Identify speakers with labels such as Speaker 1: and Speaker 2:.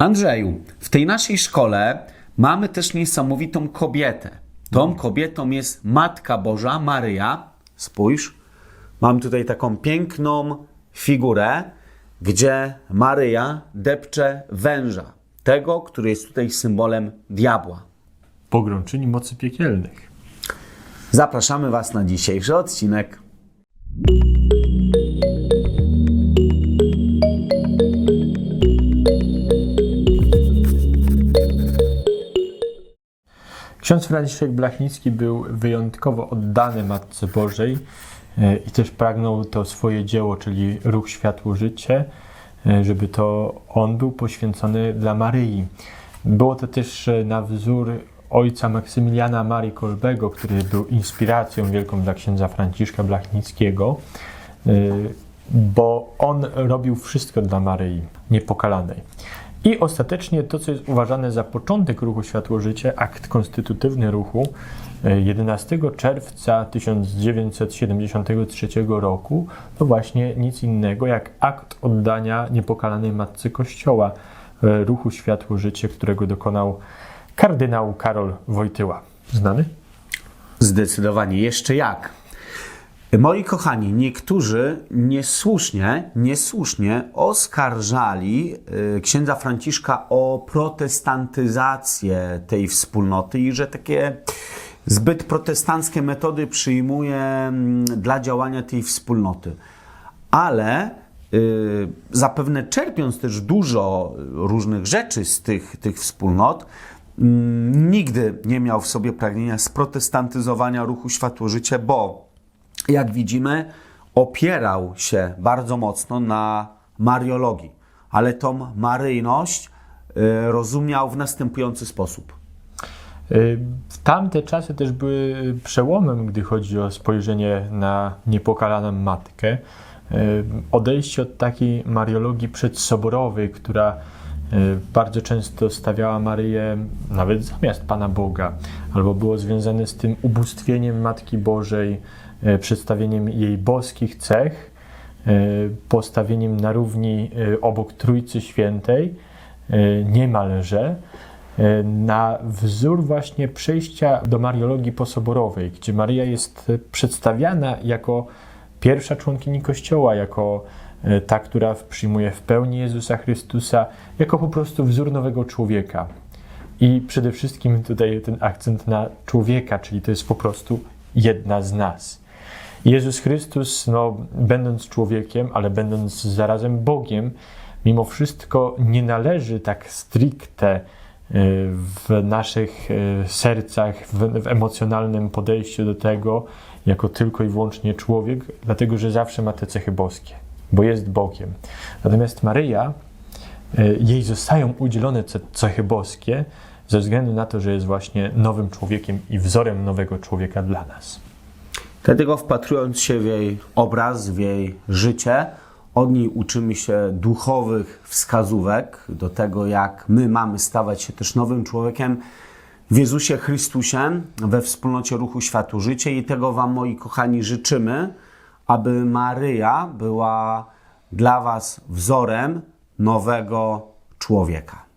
Speaker 1: Andrzeju, w tej naszej szkole mamy też niesamowitą kobietę. Tą kobietą jest Matka Boża, Maryja. Spójrz, mam tutaj taką piękną figurę, gdzie Maryja depcze węża, tego, który jest tutaj symbolem diabła.
Speaker 2: Pogromczyni mocy piekielnych.
Speaker 1: Zapraszamy Was na dzisiejszy odcinek.
Speaker 2: Ksiądz Franciszek Blachnicki był wyjątkowo oddany Matce Bożej e, i też pragnął to swoje dzieło, czyli ruch Światło Życie, e, żeby to on był poświęcony dla Maryi. Było to też e, na wzór ojca Maksymiliana Marii Kolbego, który był inspiracją wielką dla księdza Franciszka Blachnickiego, bo on robił wszystko dla Maryi Niepokalanej. I ostatecznie to, co jest uważane za początek ruchu Światło Życie, akt konstytutywny ruchu, e, 11 czerwca 1973 roku, to właśnie nic innego jak akt oddania niepokalanej Matce Kościoła e, ruchu Światło Życie, którego dokonał kardynał Karol Wojtyła. Znany?
Speaker 1: Zdecydowanie, jeszcze jak. Moi kochani, niektórzy niesłusznie, niesłusznie oskarżali y, księdza Franciszka o protestantyzację tej wspólnoty i że takie zbyt protestanckie metody przyjmuje mm, dla działania tej wspólnoty. Ale y, zapewne czerpiąc też dużo różnych rzeczy z tych, tych wspólnot, mm, nigdy nie miał w sobie pragnienia sprotestantyzowania ruchu Światło Życie, bo jak widzimy, opierał się bardzo mocno na mariologii, ale tą maryjność y, rozumiał w następujący sposób.
Speaker 2: Y, tamte czasy też były przełomem, gdy chodzi o spojrzenie na niepokalaną matkę. Y, Odejście od takiej mariologii przedsoborowej, która bardzo często stawiała Maryję nawet zamiast Pana Boga, albo było związane z tym ubóstwieniem Matki Bożej, y, przedstawieniem jej boskich cech, y, postawieniem na równi y, obok Trójcy Świętej, y, niemalże na wzór właśnie przejścia do Mariologii posoborowej, gdzie Maryja jest przedstawiana jako pierwsza członkini Kościoła, jako ta, która przyjmuje w pełni Jezusa Chrystusa, jako po prostu wzór nowego człowieka. I przede wszystkim tutaj ten akcent na człowieka, czyli to jest po prostu jedna z nas. Jezus Chrystus, no, będąc człowiekiem, ale będąc zarazem Bogiem, mimo wszystko nie należy tak stricte y, w naszych y, sercach, w, w emocjonalnym podejściu do tego, jako tylko i wyłącznie człowiek, dlatego że zawsze ma te cechy boskie, bo jest Bogiem. Natomiast Maryja, y, jej zostają udzielone ce- cechy boskie ze względu na to, że jest właśnie nowym człowiekiem i wzorem nowego człowieka dla nas.
Speaker 1: Dlatego wpatrując się w jej obraz, w jej życie, od niej uczymy się duchowych wskazówek do tego, jak my mamy stawać się też nowym człowiekiem w Jezusie Chrystusie, we wspólnocie ruchu Światu Życie i tego Wam, moi kochani, życzymy, aby Maryja była dla Was wzorem nowego człowieka.